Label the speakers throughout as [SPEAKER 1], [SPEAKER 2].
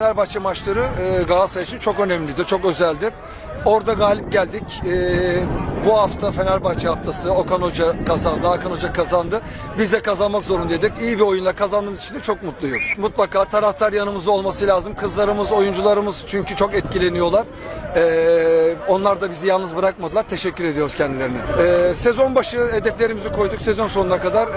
[SPEAKER 1] Fenerbahçe maçları e, Galatasaray için çok önemlidir, çok özeldir. Orada galip geldik. E, bu hafta Fenerbahçe haftası. Okan Hoca kazandı, Hakan Hoca kazandı. Biz de kazanmak zorundaydık. İyi bir oyunla kazandığımız için de çok mutluyum. Mutlaka taraftar yanımızda olması lazım. Kızlarımız, oyuncularımız çünkü çok etkileniyorlar. E, onlar da bizi yalnız bırakmadılar. Teşekkür ediyoruz kendilerine. E, sezon başı hedeflerimizi koyduk. Sezon sonuna kadar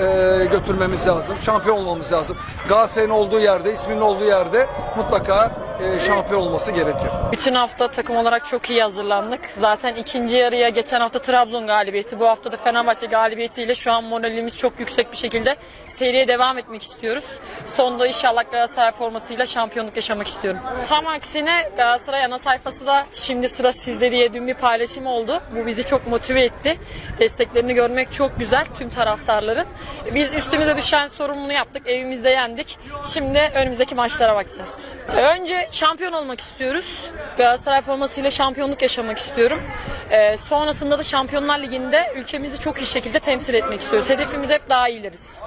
[SPEAKER 1] götürmemiz lazım. Şampiyon olmamız lazım. Galatasaray'ın olduğu yerde, isminin olduğu yerde mutlaka başka e, şampiyon olması gerekir.
[SPEAKER 2] Bütün hafta takım olarak çok iyi hazırlandık. Zaten ikinci yarıya geçen hafta Trabzon galibiyeti, bu hafta da Fenerbahçe galibiyetiyle şu an moralimiz çok yüksek bir şekilde seriye devam etmek istiyoruz. Sonda inşallah Galatasaray formasıyla şampiyonluk yaşamak istiyorum. Tam aksine Galatasaray ana sayfası da şimdi sıra sizde diye dün bir paylaşım oldu. Bu bizi çok motive etti. Desteklerini görmek çok güzel tüm taraftarların. Biz üstümüze düşen sorumluluğu yaptık. Evimizde yendik. Şimdi önümüzdeki maçlara bakacağız. Şampiyon olmak istiyoruz. Galatasaray formasıyla şampiyonluk yaşamak istiyorum. Ee, sonrasında da Şampiyonlar Ligi'nde ülkemizi çok iyi şekilde temsil etmek istiyoruz. Hedefimiz hep daha iyileriz.